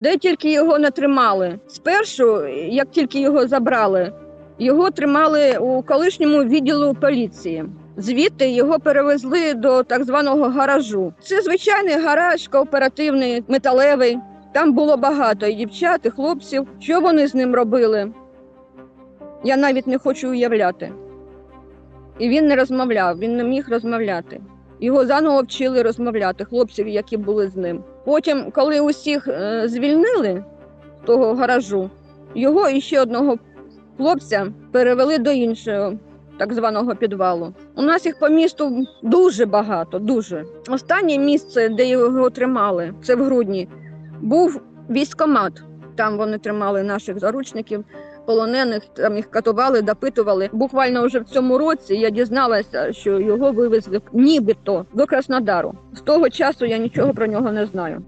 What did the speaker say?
де тільки його не тримали. Спершу, як тільки його забрали, його тримали у колишньому відділу поліції. Звідти його перевезли до так званого гаражу. Це звичайний гараж, кооперативний, металевий. Там було багато і дівчат, і хлопців. Що вони з ним робили? Я навіть не хочу уявляти. І він не розмовляв, він не міг розмовляти. Його заново вчили розмовляти, хлопців, які були з ним. Потім, коли усіх е, звільнили того гаражу, його і ще одного хлопця перевели до іншого так званого підвалу. У нас їх по місту дуже багато, дуже. Останнє місце, де його тримали, це в грудні, був військомат. Там вони тримали наших заручників, полонених, там їх катували, допитували. Буквально вже в цьому році я дізналася, що його вивезли нібито до Краснодару. З того часу я нічого про нього не знаю.